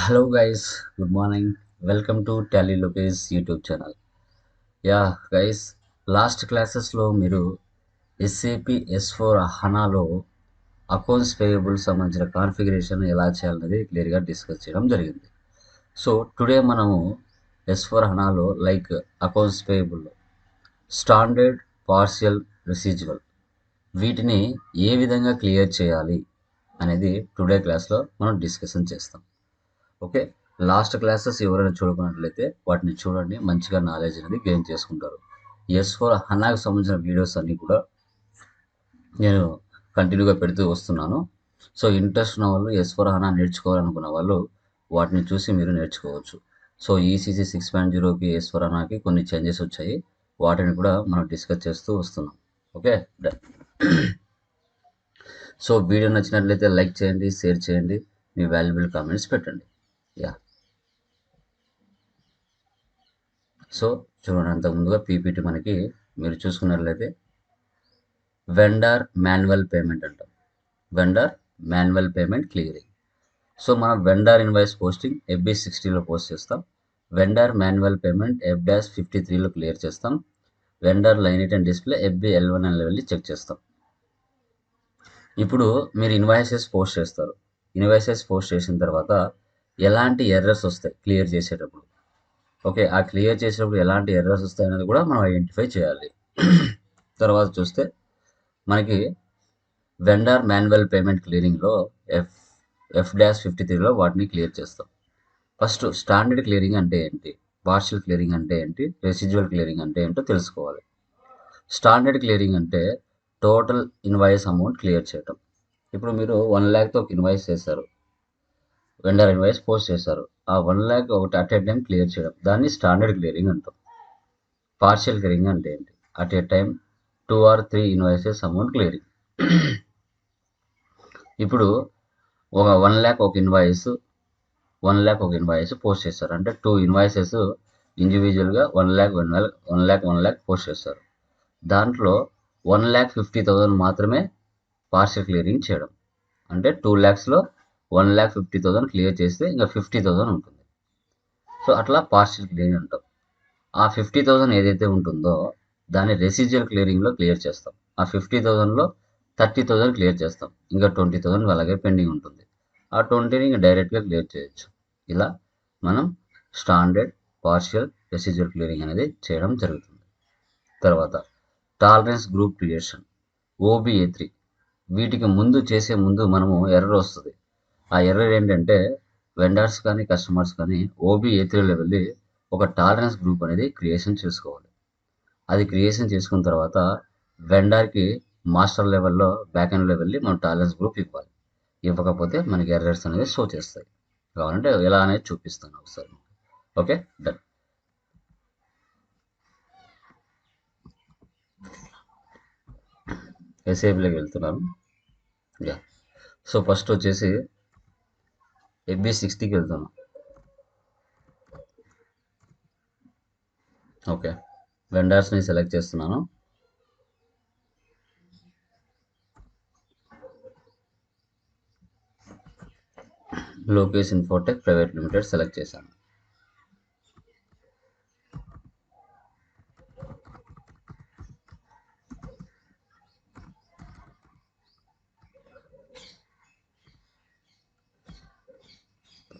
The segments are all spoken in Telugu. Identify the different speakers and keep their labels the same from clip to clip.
Speaker 1: Hello guys good morning welcome to Tally Lopez YouTube channel ya guys last క్లాసెస్లో మీరు ఎస్ఏపి ఎస్ ఫోర్ హనాలో అకౌంట్స్ పేయబుల్ సంబంధించిన కాన్ఫిగరేషన్ ఎలా చేయాలనేది క్లియర్గా డిస్కస్ చేయడం జరిగింది. సో టుడే మనము ఎస్ ఫోర్ హనాలో లైక్ అకౌంట్స్ పేయబుల్లో స్టాండర్డ్ పార్షియల్ రిసీజువల్ వీటిని ఏ విధంగా క్లియర్ చేయాలి అనేది టుడే క్లాస్లో మనం డిస్కషన్ చేస్తాం. ఓకే? లాస్ట్ క్లాసెస్ ఎవరైనా చూడకున్నట్లయితే వాటిని చూడండి మంచిగా నాలెడ్జ్ అనేది గెయిన్ చేసుకుంటారు. ఎస్ ఫోర్ హనాకు సంబంధించిన వీడియోస్ అన్నీ కూడా నేను కంటిన్యూగా పెడుతూ వస్తున్నాను. సో ఇంట్రెస్ట్ ఉన్న వాళ్ళు ఎస్ ఫోర్ హనా నేర్చుకోవాలనుకున్న వాళ్ళు వాటిని చూసి మీరు నేర్చుకోవచ్చు. సో ఈసీసీ సిక్స్ పాయింట్ జీరోకి ఎస్ ఫోర్ హనాకి కొన్ని చేంజెస్ వచ్చాయి. వాటిని కూడా మనం డిస్కస్ చేస్తూ వస్తున్నాం. ఓకే? డన్ సో వీడియో నచ్చినట్లయితే లైక్ చేయండి షేర్ చేయండి. మీ వాల్యుబుల్ కామెంట్స్ పెట్టండి. యా సో చూడండి అంతకు ముందుగా పీపీటీ మనకి మీరు చూసుకున్నట్లయితే వెండర్ మాన్యువల్ పేమెంట్ అంటాం. Vendor manual payment clearing so మనం వెండర్ ఇన్వాయిస్ పోస్టింగ్ ఎఫ్బి సిక్స్టీలో పోస్ట్ చేస్తాం. Vendor manual payment F dash fifty త్రీలో క్లియర్ చేస్తాం. Vendor line it and display FB L one L వెళ్ళి చెక్ చేస్తాం. ఇప్పుడు మీరు ఇన్వాయిసెస్ పోస్ట్ చేస్తారు. ఇన్వాయిసెస్ పోస్ట్ చేసిన తర్వాత ఎలాంటి ఎర్రర్స్ వస్తాయి క్లియర్ చేసేటప్పుడు. ఓకే ఆ క్లియర్ చేసేటప్పుడు ఎలాంటి ఎర్రర్స్ వస్తాయి అనేది కూడా మనం ఐడెంటిఫై చేయాలి. తర్వాత చూస్తే మనకి వెండర్ మాన్యువల్ పేమెంట్ క్లియరింగ్లో ఎఫ్ ఎఫ్ డాష్ ఫిఫ్టీ త్రీలో వాటిని క్లియర్ చేస్తాం. ఫస్ట్ స్టాండర్డ్ క్లియరింగ్ అంటే ఏంటి? పార్షియల్ క్లియరింగ్ అంటే ఏంటి? రెసిడ్యువల్ క్లియరింగ్ అంటే ఏంటో తెలుసుకోవాలి. స్టాండర్డ్ క్లియరింగ్ అంటే టోటల్ ఇన్వాయిస్ అమౌంట్ క్లియర్ చేయటం. ఇప్పుడు మీరు వన్ ల్యాక్తో ఒక ఇన్వాయిస్ చేశారు. వెండర్ ఇన్వాయిస్ పోస్ట్ చేశారు. ఆ వన్ ల్యాక్ ఒకటి అట్ ఏ టైం క్లియర్ చేయడం. దాన్ని స్టాండర్డ్ క్లియరింగ్ అంటాం. పార్షియల్ క్లియరింగ్ అంటే ఏంటి? At a time two or three invoices amount clearing. ఇప్పుడు ఒక వన్ ల్యాక్ ఒక ఇన్వాయిస్ వన్ ల్యాక్ ఒక ఇన్వాయిస్ పోస్ట్ చేస్తారు అంటే టూ ఇన్వాయిసెస్ ఇండివిజువల్గా one lakh one lakh one lakh one lakh post చేస్తారు దాంట్లో వన్ ల్యాక్ ఫిఫ్టీ థౌజండ్ మాత్రమే పార్షియల్ క్లియరింగ్ చేయడం. అంటే two ల్యాక్స్లో one lakh fifty thousand clear చేస్తే ఇంకా ఫిఫ్టీ థౌజండ్ ఉంటుంది. సో అట్లా పార్షియల్ క్లియరింగ్ అంటాం. ఆ ఫిఫ్టీ థౌసండ్ ఏదైతే ఉంటుందో దాన్ని రెసిజువల్ క్లియరింగ్లో క్లియర్ చేస్తాం. ఆ ఫిఫ్టీ థౌసండ్లో థర్టీ థౌసండ్ క్లియర్ చేస్తాం. ఇంకా ట్వంటీ థౌసండ్ అలాగే పెండింగ్ ఉంటుంది. ఆ ట్వంటీని ఇంకా డైరెక్ట్గా క్లియర్ చేయొచ్చు. ఇలా మనం స్టాండర్డ్ పార్షియల్ రెసిజువల్ క్లియరింగ్ అనేది చేయడం జరుగుతుంది. తర్వాత tolerance group creation OBA three వీటికి ముందు చేసే ముందు మనము ఎర్రర్ వస్తుంది. ఆ ఎర్రర్ ఏంటంటే వెండర్స్ కానీ కస్టమర్స్ కానీ ఓబీ త్రీలో వెళ్ళి ఒక టాలరెన్స్ గ్రూప్ అనేది క్రియేషన్ చేసుకోవాలి. అది క్రియేషన్ చేసుకున్న తర్వాత వెండర్కి మాస్టర్ లెవెల్లో బ్యాక్ ఎండ్లో వెళ్ళి మనం టాలరెన్స్ గ్రూప్ ఇవ్వాలి. ఇవ్వకపోతే మనకి ఎర్రర్స్ అనేది షో చేస్తాయి. కావాలంటే ఎలా అనేది చూపిస్తాను ఒకసారి ఓకే? డన్ ఎస్ఏబిలోకి వెళ్తున్నాను. యా సో ఫస్ట్ వచ్చేసి ఎఫ్బి సిక్స్టీకి వెళ్తున్నాను ఓకే. వెండర్స్ని సెలెక్ట్ చేస్తున్నాను. Lokesh infotech private limited select చేశాను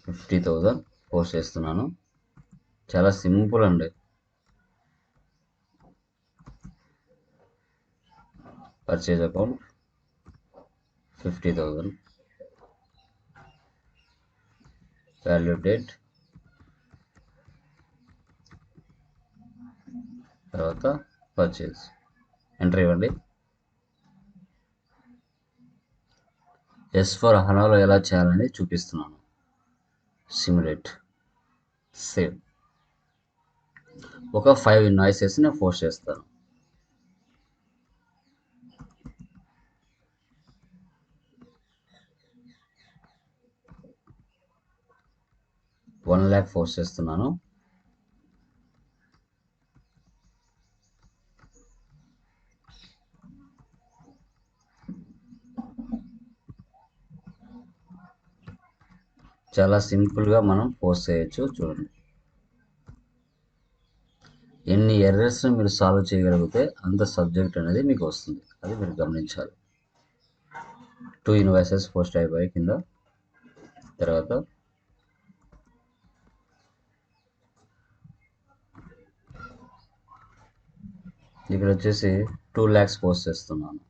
Speaker 1: ఫిఫ్టీ థౌజండ్ పోస్ట్ చేస్తున్నాను. చాలా సింపుల్ అండి. Purchase account fifty thousand. Value date. తర్వాత పర్చేజ్. ఎంటర్ ఇవ్వండి. ఎస్ ఫర్ హనాలో ఎలా చేయాలని చూపిస్తున్నాను. సిమ్యులేట్ సేవ్ ఒక ఫైవ్ ఇన్వాయిసెస్ నేను ఫోర్స్ చేస్తాను వన్ ల్యాక్ ఫోర్స్ చేస్తున్నాను. చాలా సింపుల్గా మనం పోస్ట్ చేయొచ్చు చూడండి. ఎన్ని ఎర్రర్స్ని మీరు సాల్వ్ చేయగలిగితే అంత సబ్జెక్ట్ అనేది మీకు వస్తుంది. అది మీరు గమనించాలి. టూ ఇన్వాయిసెస్ పోస్ట్ అయిపోయి కింద తర్వాత ఇక్కడ వచ్చేసి టూ ల్యాక్స్ పోస్ట్ చేస్తున్నాను.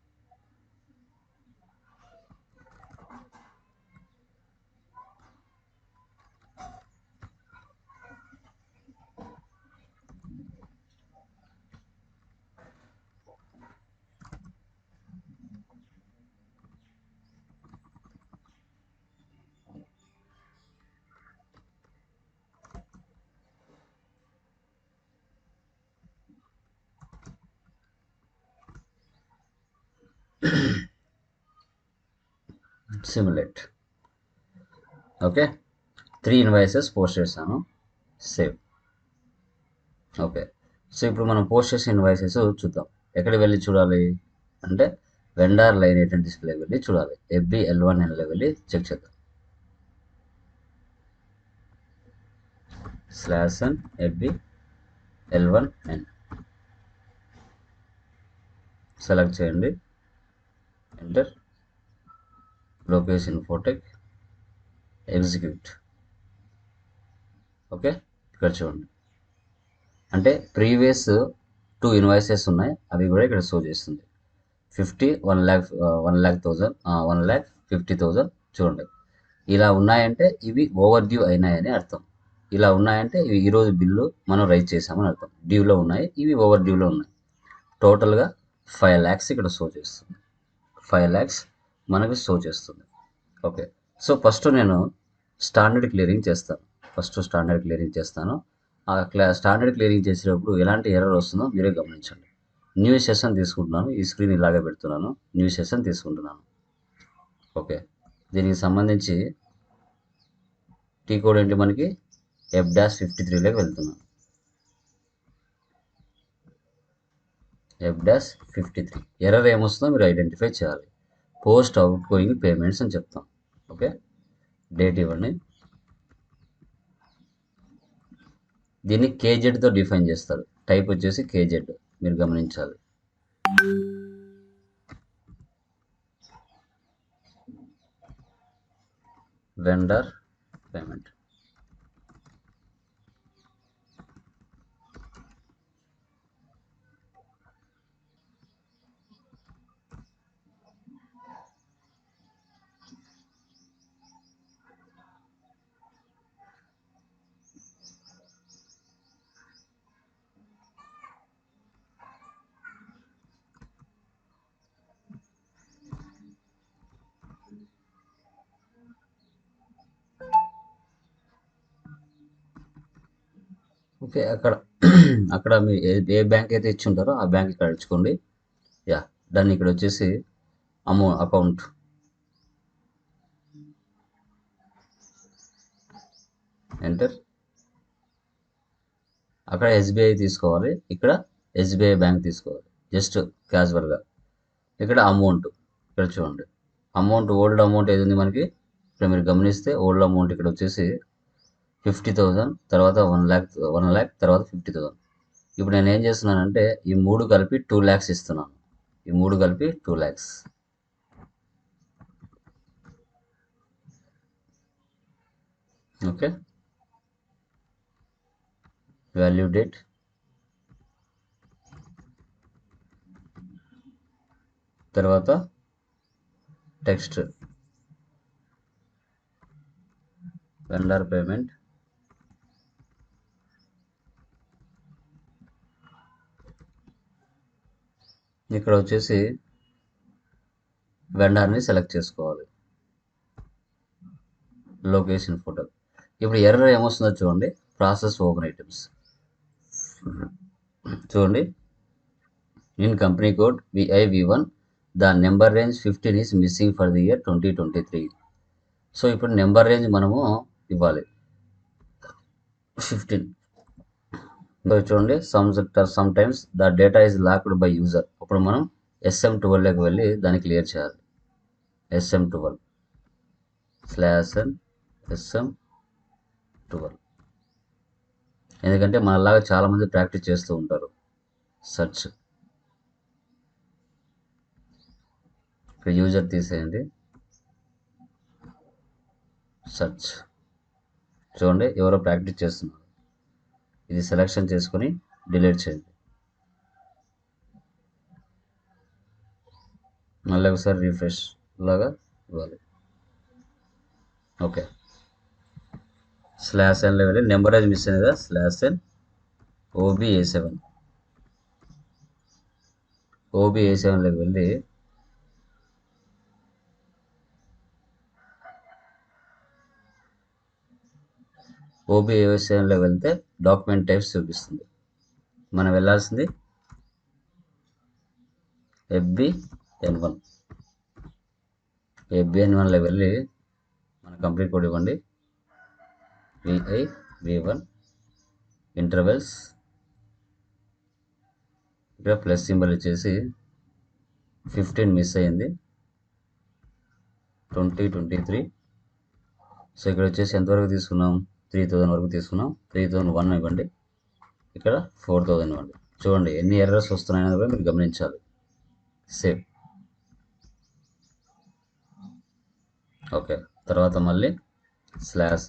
Speaker 1: Simulate okay three invoices post చేశాను సేవ్ ఓకే సో ఇప్పుడు మనం పోస్ట్ చేసిన ఇన్వాయిసెస్ చూద్దాం. ఎక్కడికి వెళ్ళి చూడాలి? అంటే వెండార్ లైన్ ఐటెం డిస్ప్లే వెళ్ళి చూడాలి. ఎఫ్బి ఎల్ వన్ ఎన్లో వెళ్ళి చెక్ చేద్దాం. Slash N FB L one N select చేయండి. ఎంటర్ లొకేషన్ ఫోటెక్ ఎగ్జిక్యూట్ ఓకే ఇక్కడ చూడండి. అంటే ప్రీవియస్ టూ ఇన్వాయిసెస్ ఉన్నాయి. అవి కూడా ఇక్కడ షో చేస్తుంది. Fifty one lakh one lakh thousand one lakh fifty thousand చూడండి. ఇలా ఉన్నాయంటే ఇవి ఓవర్ డ్యూ అయినాయని అర్థం. ఇలా ఉన్నాయంటే ఇవి ఈరోజు బిల్లు మనం రైజ్ చేసామని అర్థం. డ్యూలో ఉన్నాయి ఇవి ఓవర్ డ్యూలో ఉన్నాయి. టోటల్గా ఫైవ్ ల్యాక్స్ ఇక్కడ షో చేస్తుంది. ఫైవ్ ల్యాక్స్ మనకి షో చేస్తుంది. ఓకే సో ఫస్ట్ నేను స్టాండర్డ్ క్లియరింగ్ చేస్తాను. ఫస్ట్ స్టాండర్డ్ క్లియరింగ్ చేస్తాను. ఆ క్లా స్టాండర్డ్ క్లియరింగ్ చేసేటప్పుడు ఎలాంటి ఎర్రర్ వస్తుందో మీరే గమనించండి. న్యూ సెషన్ తీసుకుంటున్నాను. ఈ స్క్రీన్ ఇలాగే పెడుతున్నాను. న్యూ సెషన్ తీసుకుంటున్నాను. ఓకే దీనికి సంబంధించి టీ కోడ్ ఏంటి మనకి? ఎఫ్ డాష్ ఫిఫ్టీ త్రీలోకి వెళ్తున్నాను. F dash fifty three error ఏమొస్తుందో మీరు ఐడెంటిఫై చేయాలి. పోస్ట్ అవుట్ గోయింగ్ పేమెంట్స్ అని చెప్తాం. ఓకే? డేట్ ఇవ్వండి. దీన్ని కేజెడ్తో డిఫైన్ చేస్తారు. టైప్ వచ్చేసి కేజెడ్. మీరు గమనించాలి. Vendor payment. ఓకే అక్కడ అక్కడ మీ ఏ ఏ బ్యాంక్ అయితే ఇచ్చి ఉంటారో ఆ బ్యాంక్ ఇక్కడ ఇచ్చుకోండి. యా దాన్ని ఇక్కడ వచ్చేసి అమౌంట్ అకౌంట్. ఎంటర్ అక్కడ ఎస్బీఐ తీసుకోవాలి. ఇక్కడ ఎస్బీఐ బ్యాంక్ తీసుకోవాలి. జస్ట్ క్యాజువల్గా ఇక్కడ అమౌంట్ ఇక్కడ చూడండి. అమౌంట్ ఓల్డ్ అమౌంట్ ఏది ఉంది మనకి? ఇక్కడ మీరు గమనిస్తే ఓల్డ్ అమౌంట్ ఇక్కడ వచ్చేసి ఫిఫ్టీ థౌజండ్ తర్వాత వన్ ల్యాక్ వన్ ల్యాక్ తర్వాత ఫిఫ్టీ థౌజండ్ ఇప్పుడు నేను ఏం చేస్తున్నానంటే ఈ మూడు కలిపి టూ ల్యాక్స్ ఇస్తున్నాను. ఈ మూడు కలిపి two lakhs. Okay. Value date. తర్వాత టెక్స్ట్. Vendor payment. ఇక్కడ వచ్చేసి వెండర్ని సెలెక్ట్ చేసుకోవాలి. లొకేషన్ ఫోటో ఇప్పుడు ఎర్రర్ ఏమొస్తుందో చూడండి. ప్రాసెస్ ఓపెన్ ఐటమ్స్ చూడండి. In company code VI V one the number range fifteen is missing for the year twenty twenty three so ఇప్పుడు నెంబర్ రేంజ్ మనము ఇవ్వాలి. ఫిఫ్టీన్ చూడండి some some times the data is locked by user అప్పుడు మనం ఎస్ఎం ట్వెల్వ్లోకి వెళ్ళి దాన్ని క్లియర్ చేయాలి. SM twelve slash N SM twelve ఎందుకంటే మనలాగా చాలామంది ప్రాక్టీస్ చేస్తూ ఉంటారు. సర్చ్ యూజర్ తీసేయండి. సర్చ్ చూడండి ఎవరో ప్రాక్టీస్ చేస్తున్నారు. ఇది సెలెక్షన్ చేసుకొని డిలీట్ చేయండి. మళ్ళీ ఒకసారి రిఫ్రెష్ లాగా ఇవ్వాలి. ఓకే స్లాష్ ఎన్లో వెళ్ళి నెంబర్ అది మిస్ అయింది కదా? Slash N OBA seven OBA సెవెన్లోకి వెళ్ళి ఓబీ ఏ వెళ్తే డాక్యుమెంట్ టైప్స్ చూపిస్తుంది. మనం వెళ్ళాల్సింది FB N one. FB N వన్లో వెళ్ళి మన కంప్లీట్ కోడ్ ఇవ్వండి. VI V one intervals. ఇక్కడ ప్లస్ సింబల్ వచ్చేసి ఫిఫ్టీన్ మిస్ అయింది. Twenty twenty three. సో ఇక్కడ వచ్చేసి ఎంతవరకు తీసుకున్నాం? త్రీ థౌజండ్ వరకు తీసుకున్నాం. త్రీ థౌజండ్ వన్ ఇవ్వండి. ఇక్కడ ఫోర్ థౌజండ్ ఇవ్వండి. చూడండి ఎన్ని ఎర్రర్స్ వస్తున్నాయని కూడా మీరు గమనించాలి. సేవ్ ఓకే తర్వాత మళ్ళీ slash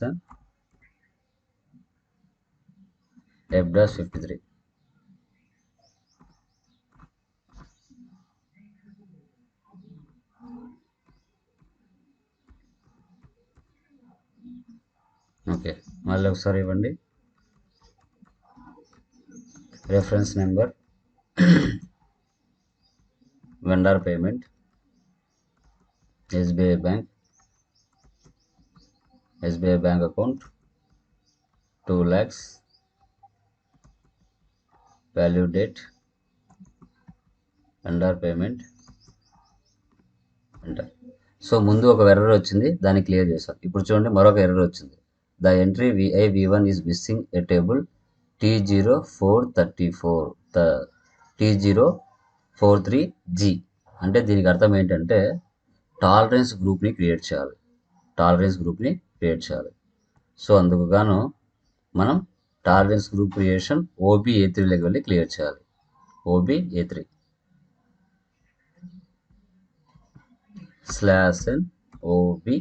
Speaker 1: F dash fifty three okay మళ్ళీ ఒకసారి ఇవ్వండి. Reference number vendor payment SBI bank SBI bank account two lakhs value date vendor payment enter so ముందు ఒక ఎర్రర్ వచ్చింది దాన్ని క్లియర్ చేశాం. ఇప్పుడు చూడండి మరొక ఎర్రర్ వచ్చింది. The entry VI V one is missing a table T zero four thirty four the T zero four three G అంటే దీనికి అర్థం ఏంటంటే టాలరెన్స్ గ్రూప్ని క్రియేట్ చేయాలి. టాలరెన్స్ గ్రూప్ని క్రియేట్ చేయాలి. సో అందుకు గాను మనం tolerance group creation OB A త్రీలోకి వెళ్ళి క్లియర్ చేయాలి. OB A three slash N OB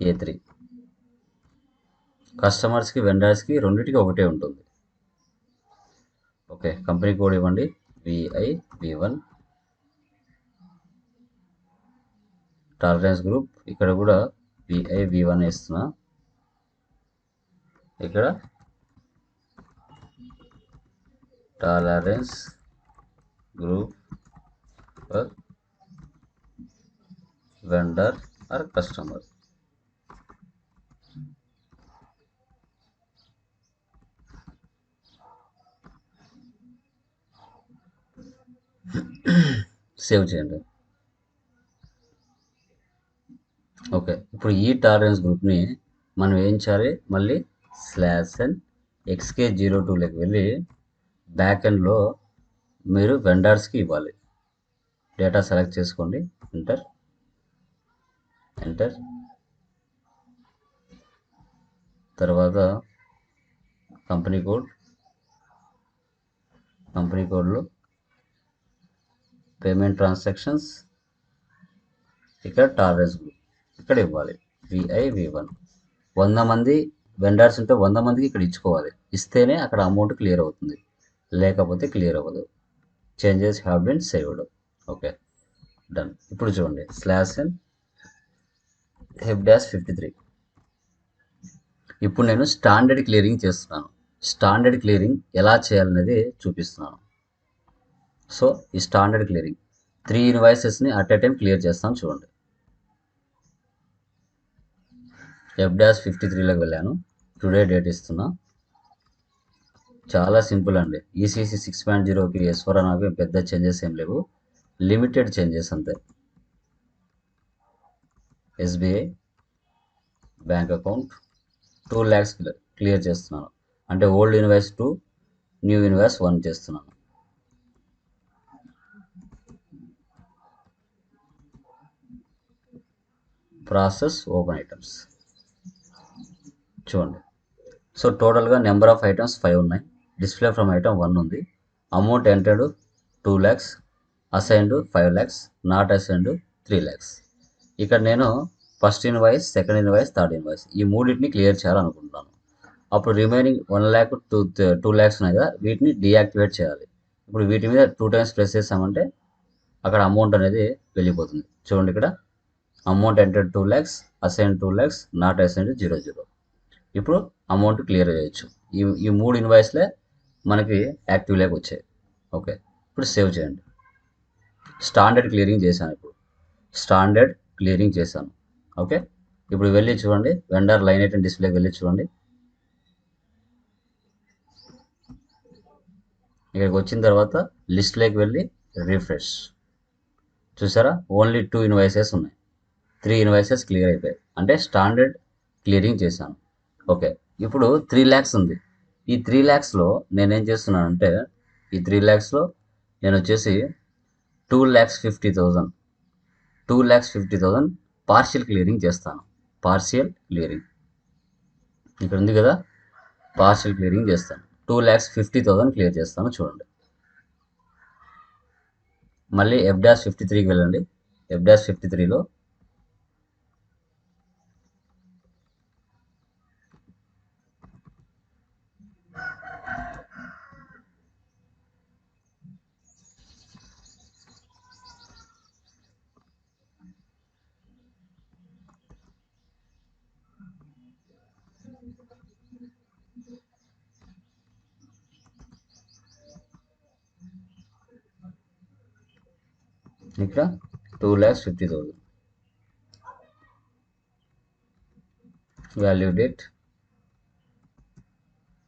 Speaker 1: A three కస్టమర్స్కి వెండర్స్కి రెండింటికి ఒకటే ఉంటుంది. ఓకే కంపెనీ కోడ్ ఇవ్వండి. VI V one tolerance group ఇక్కడ కూడా విఐ వి వన్ ఇస్తున్నా ఇక్కడ tolerance group vendor or customer save చేయండి. ఓకే ఇప్పుడు ఈ టాలరెన్స్ గ్రూప్ని మనం ఏం చేయాలి? మళ్ళీ స్లాష్ అండ్ ఎక్స్కే జీరో టూలోకి వెళ్ళి బ్యాక్ ఎండ్లో మీరు వెండర్స్కి ఇవ్వాలి. డేటా సెలెక్ట్ చేసుకోండి. ఎంటర్ ఎంటర్ తర్వాత కంపెనీ కోడ్ కంపెనీ కోడ్లో పేమెంట్ ట్రాన్సాక్షన్స్ ఇక్కడ టాలరెన్స్ గ్రూప్ ఇక్కడ ఇవ్వాలి. విఐ వి వన్ వంద మంది వెండర్స్ ఉంటే వంద మందికి ఇక్కడ ఇచ్చుకోవాలి. ఇస్తేనే అక్కడ అమౌంట్ క్లియర్ అవుతుంది. లేకపోతే క్లియర్ అవ్వదు. Changes have been saved okay done ఇప్పుడు చూడండి. Slash and F dash fifty three ఇప్పుడు నేను స్టాండర్డ్ క్లియరింగ్ చేస్తున్నాను. స్టాండర్డ్ క్లియరింగ్ ఎలా చేయాలనేది చూపిస్తున్నాను. సో ఈ స్టాండర్డ్ క్లియరింగ్. త్రీ ఇన్వాయిసెస్ని అట్ ఎ టైం క్లియర్ చేస్తాను చూడండి. ఎఫ్ డాష్ ఫిఫ్టీ త్రీలోకి వెళ్ళాను. టుడే డేట్ ఇస్తున్నా. చాలా సింపుల్ అండి. ఈసీసీ సిక్స్ పాయింట్ జీరోకి ఎస్వర్ అనేవి పెద్ద చేంజెస్ ఏం లేవు. లిమిటెడ్ చేంజెస్ అంతే. SBI bank account two lakhs clear చేస్తున్నాను. అంటే old invoice to new invoice one చేస్తున్నాను. Process open items. చూడండి. సో టోటల్గా నెంబర్ ఆఫ్ ఐటమ్స్ ఫైవ్ ఉన్నాయి. డిస్ప్లే ఫ్రమ్ ఐటమ్ వన్ ఉంది. Amount entered two lakhs assigned five lakhs not assigned three lakhs ఇక్కడ నేను first invoice second invoice third invoice ఈ మూడింటిని క్లియర్ చేయాలనుకుంటున్నాను. అప్పుడు remaining one lakh two two lakhs ఉన్నాయి కదా వీటిని డీయాక్టివేట్ చేయాలి. ఇప్పుడు వీటి మీద టూ టైమ్స్ ప్రెస్ చేసామంటే అక్కడ అమౌంట్ అనేది వెళ్ళిపోతుంది. చూడండి ఇక్కడ. Amount enter two lakhs assign two lakhs not assign zero zero ఇప్పుడు అమౌంట్ క్లియర్ చేయొచ్చు. ఈ ఈ మూడు ఇన్వాయిస్లే మనకి యాక్టివ్ యాక్టివ్లోకి వచ్చాయి. ఓకే ఇప్పుడు సేవ్ చేయండి. స్టాండర్డ్ క్లియరింగ్ చేశాను ఇప్పుడు. స్టాండర్డ్ క్లియరింగ్ చేశాను. ఓకే ఇప్పుడు వెళ్ళి చూడండి. వెండర్ లైన్ ఐటెన్ డిస్ప్లేకి వెళ్ళి చూడండి. ఇక్కడికి వచ్చిన తర్వాత లిస్ట్లోకి వెళ్ళి రిఫ్రెష్ చూసారా? ఓన్లీ టూ ఇన్వాయిసెస్ ఉన్నాయి. త్రీ ఇన్వాయిసెస్ క్లియర్ అయిపోయాయి. అంటే స్టాండర్డ్ క్లియరింగ్ చేశాను. ఓకే ఇప్పుడు త్రీ ల్యాక్స్ ఉంది. ఈ త్రీ ల్యాక్స్లో నేనేం చేస్తున్నానంటే ఈ త్రీ ల్యాక్స్లో నేను వచ్చేసి two lakhs fifty thousand two lakhs fifty thousand partial clearing చేస్తాను. పార్షియల్ క్లియరింగ్ ఇక్కడ ఉంది కదా? పార్షియల్ క్లియరింగ్ చేస్తాను. Two lakhs fifty thousand clear చేస్తాను చూడండి. మళ్ళీ ఎఫ్ డాష్ ఫిఫ్టీ త్రీకి వెళ్ళండి. ఎఫ్ డాష్ ఫిఫ్టీ త్రీలో ఇక్కడ two lakhs fifty thousand value date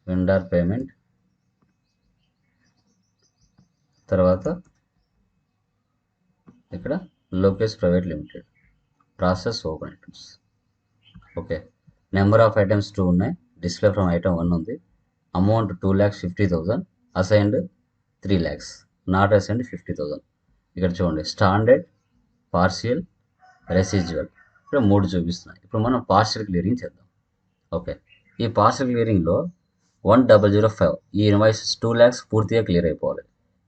Speaker 1: vendor payment. తర్వాత ఇక్కడ Lokesh private limited process open items. Okay number of items two ఉన్నాయి. డిస్ప్లే ఫ్రమ్ ఐటమ్ వన్ ఉంది. Amount two lakhs fifty thousand assigned three lakhs not assigned fifty thousand ఇక్కడ చూడండి. స్టాండర్డ్ పార్షియల్ రెసిజువల్ ఇక్కడ మూడు చూపిస్తున్నాయి. ఇప్పుడు మనం పార్షియల్ క్లియరింగ్ చేద్దాం. ఓకే ఈ పార్షియల్ క్లియరింగ్లో వన్ డబల్ జీరో ఫైవ్ ఈ ఇన్వాయిసెస్ టూ ల్యాక్స్ పూర్తిగా క్లియర్ అయిపోవాలి.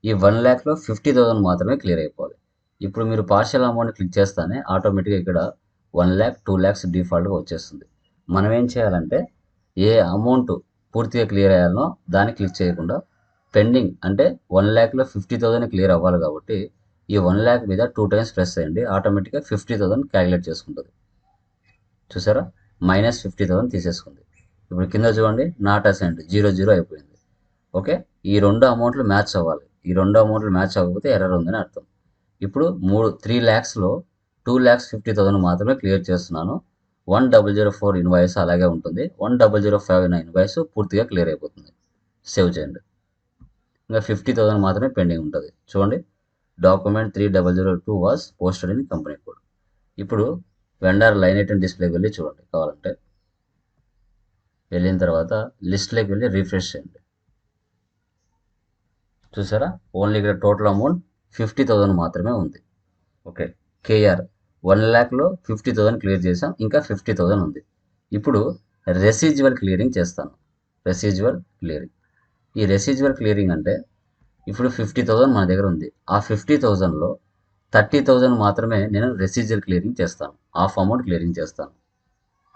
Speaker 1: ఈ వన్ ల్యాక్లో ఫిఫ్టీ థౌసండ్ మాత్రమే క్లియర్ అయిపోవాలి. ఇప్పుడు మీరు పార్షియల్ అమౌంట్ క్లిక్ చేస్తానే ఆటోమేటిక్గా ఇక్కడ వన్ ల్యాక్ టూ ల్యాక్స్ డిఫాల్ట్గా వచ్చేస్తుంది. మనం ఏం చేయాలంటే ఏ అమౌంట్ పూర్తిగా క్లియర్ అయ్యాలనో దాన్ని క్లిక్ చేయకుండా పెండింగ్ అంటే వన్ ల్యాక్లో ఫిఫ్టీ థౌసండ్ క్లియర్ అవ్వాలి కాబట్టి ఈ వన్ ల్యాక్ మీద టూ టైమ్స్ ప్రెస్ చేయండి ఆటోమేటిక్గా ఫిఫ్టీ థౌసండ్ క్యాలిక్యులేట్ చేసుకుంటుంది. చూసారా? మైనస్ ఫిఫ్టీ థౌసండ్ తీసేసుకుంది. ఇప్పుడు కింద చూడండి నాట్ అసెంట్ జీరో జీరో అయిపోయింది. ఓకే? ఈ రెండు అమౌంట్లు మ్యాచ్ అవ్వాలి. ఈ రెండు అమౌంట్లు మ్యాచ్ అవ్వకపోతే ఎర్రర్ ఉందని అర్థం. ఇప్పుడు మూడు త్రీ ల్యాక్స్లో టూ ల్యాక్స్ ఫిఫ్టీ థౌసండ్ మాత్రమే క్లియర్ చేస్తున్నాను. One double zero four invoice అలాగే ఉంటుంది. వన్ డబల్ జీరో ఫైవ్ అయిన ఇన్వాయిస్ పూర్తిగా క్లియర్ అయిపోతుంది. సేవ్ చేయండి. ఇంకా ఫిఫ్టీ థౌసండ్ మాత్రమే పెండింగ్ ఉంటుంది. చూడండి document three double zero two was posted in company code. ఇప్పుడు వెండర్ లైన్ ఐటెన్ డిస్ప్లేకి వెళ్ళి చూడండి కావాలంటే. వెళ్ళిన తర్వాత లిస్ట్లోకి వెళ్ళి రిఫ్రెష్ చేయండి. చూసారా? ఓన్లీ ఇక్కడ టోటల్ అమౌంట్ ఫిఫ్టీ థౌసండ్ మాత్రమే ఉంది. ఓకే. కేఆర్ వన్ ల్యాక్లో ఫిఫ్టీ థౌసండ్ క్లియర్ చేసాం ఇంకా ఫిఫ్టీ థౌసండ్ ఉంది. ఇప్పుడు రెసిజువల్ క్లియరింగ్ చేస్తాను. Residual clearing. ఈ రెసిజువల్ క్లియరింగ్ అంటే ఇప్పుడు ఫిఫ్టీ థౌజండ్ మన దగ్గర ఉంది. ఆ ఫిఫ్టీ థౌజండ్లో థర్టీ థౌజండ్ మాత్రమే నేను రెసిజువల్ క్లియరింగ్ చేస్తాను. హాఫ్ అమౌంట్ క్లియరింగ్ చేస్తాను.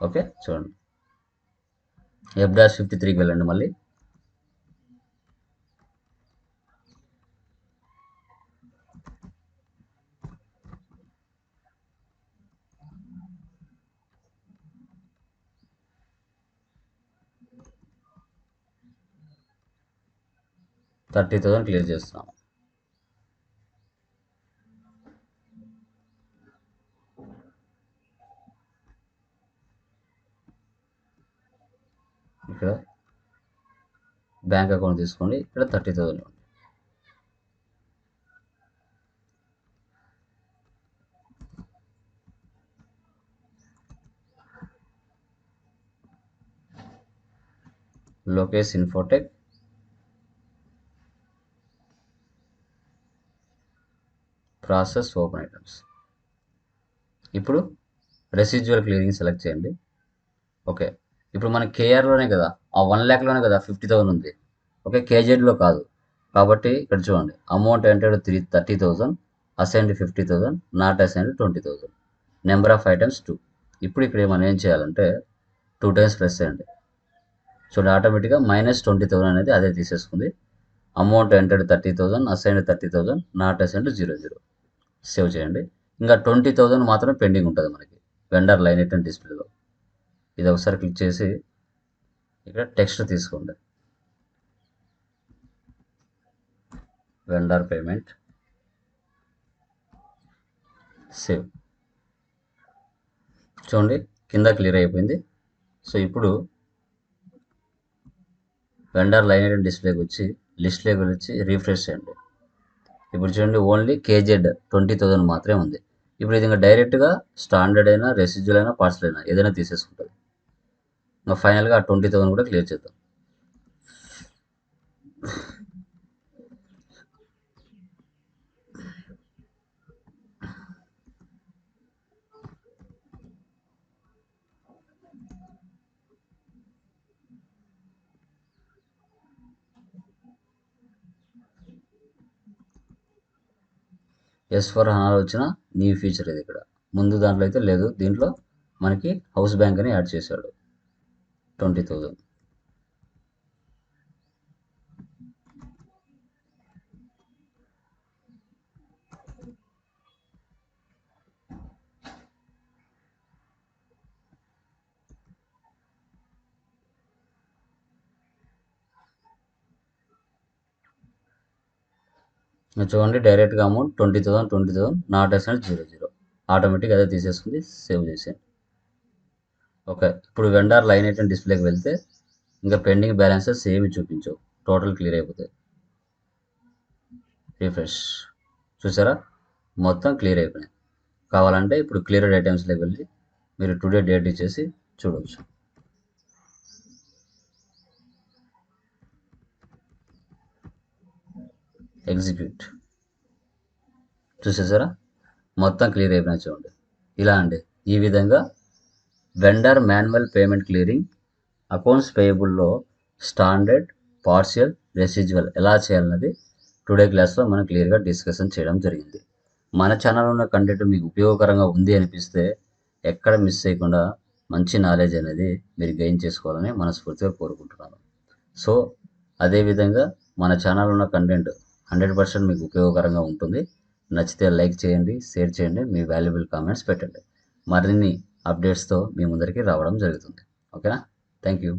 Speaker 1: ఓకే? చూడండి. ఎఫ్ డాష్ ఫిఫ్టీ త్రీకి వెళ్ళండి మళ్ళీ. థర్టీ థౌసండ్ క్లియర్ చేస్తున్నాం ఇక్కడ బ్యాంక్ అకౌంట్ తీసుకోండి ఇక్కడ థర్టీ థౌసండ్ ఉంది. Lokesh infotech process open items ఇప్పుడు రెసిడ్యువల్ క్లియరింగ్ సెలెక్ట్ చేయండి. ఓకే ఇప్పుడు మన కేఆర్లోనే కదా ఆ వన్ ల్యాక్లోనే కదా ఫిఫ్టీ థౌసండ్ ఉంది. ఓకే కేజెడ్లో కాదు. కాబట్టి ఇక్కడ చూడండి amount entered three thirty thousand assigned fifty thousand not assigned twenty thousand number of items two ఇప్పుడు ఇక్కడ మనం ఏం చేయాలంటే టూ టైమ్స్ ప్రెస్ చేయండి. చూడండి ఆటోమేటిక్గా మైనస్ ట్వంటీ థౌసండ్ అనేది అదే తీసేసుకుంది. Amount entered thirty thousand assigned thirty thousand not assigned zero zero save చేయండి. ఇంకా ట్వంటీ థౌజండ్ మాత్రం పెండింగ్ ఉంటుంది మనకి. వెండర్ లైన్ ఐటమ్ డిస్ప్లేలో. ఇది ఒకసారి క్లిక్ చేసి ఇక్కడ టెక్స్ట్ తీసుకోండి. Vendor payment. సేవ్. చూడండి కింద క్లియర్ అయిపోయింది. సో ఇప్పుడు వెండర్ లైన్ ఐటమ్ డిస్ప్లేకి వచ్చి లిస్ట్లోకి వచ్చి రీఫ్రెష్ చేయండి. ఇప్పుడు చూడండి ఓన్లీ కేజెడ్ ట్వంటీ థౌజండ్ మాత్రమే ఉంది. ఇప్పుడు ఇది ఇంకా డైరెక్ట్గా స్టాండర్డ్ అయినా రెసిడ్యువల్ అయినా పార్సల్ అయినా ఏదైనా తీసేసుకుంటుంది. ఇంకా ఫైనల్గా ఆ ట్వంటీ థౌసండ్ కూడా క్లియర్ చేద్దాం. ఎస్ ఫర్ హనాలో వచ్చిన న్యూ ఫీచర్ ఇది ఇక్కడ. ముందు దాంట్లో అయితే లేదు. దీంట్లో మనకి హౌస్ బ్యాంక్ అని యాడ్ చేశాడు. ట్వంటీ థౌజండ్ చూడండి డైరెక్ట్గా amount twenty thousand twenty thousand. Not assigned zero zero. Automatic అదే తీసేసుకుంది సేవ్ చేసేయండి. ఓకే ఇప్పుడు వెండర్ లైన్ ఐటమ్ డిస్ప్లేకి వెళ్తే ఇంకా పెండింగ్ బ్యాలెన్సెస్ ఏమి చూపించవు టోటల్ క్లియర్ అయిపోతాయి రిఫ్రెష్. చూసారా? మొత్తం క్లియర్ అయిపోయినాయి. కావాలంటే ఇప్పుడు క్లియర్ ఐటమ్స్లోకి వెళ్ళి మీరు టుడే డేట్ ఇచ్చేసి చూడవచ్చు ఎగ్జిక్యూట్. చూసేసారా? మొత్తం క్లియర్ అయిపోయినా చూడండి. ఇలా అండి ఈ విధంగా vendor manual payment clearing accounts పేయబుల్లో standard partial residual ఎలా చేయాలన్నది టుడే క్లాస్లో మనం క్లియర్గా డిస్కషన్ చేయడం జరిగింది. మన ఛానల్లో ఉన్న కంటెంట్ మీకు ఉపయోగకరంగా ఉంది అనిపిస్తే ఎక్కడ మిస్ చేయకుండా మంచి నాలెడ్జ్ అనేది మీరు గెయిన్ చేసుకోవాలని మనస్ఫూర్తిగా కోరుకుంటున్నాను. సో అదేవిధంగా మన ఛానల్ ఉన్న కంటెంట్ హండ్రెడ్ పర్సెంట్ మీకు ఉపయోగకరంగా ఉంటుంది. నచ్చితే లైక్ చేయండి షేర్ చేయండి మీ వాల్యుబుల్ కామెంట్స్ పెట్టండి. మరిన్ని అప్డేట్స్తో మీ ముందరికి రావడం జరుగుతుంది. ఓకేనా? Thank you.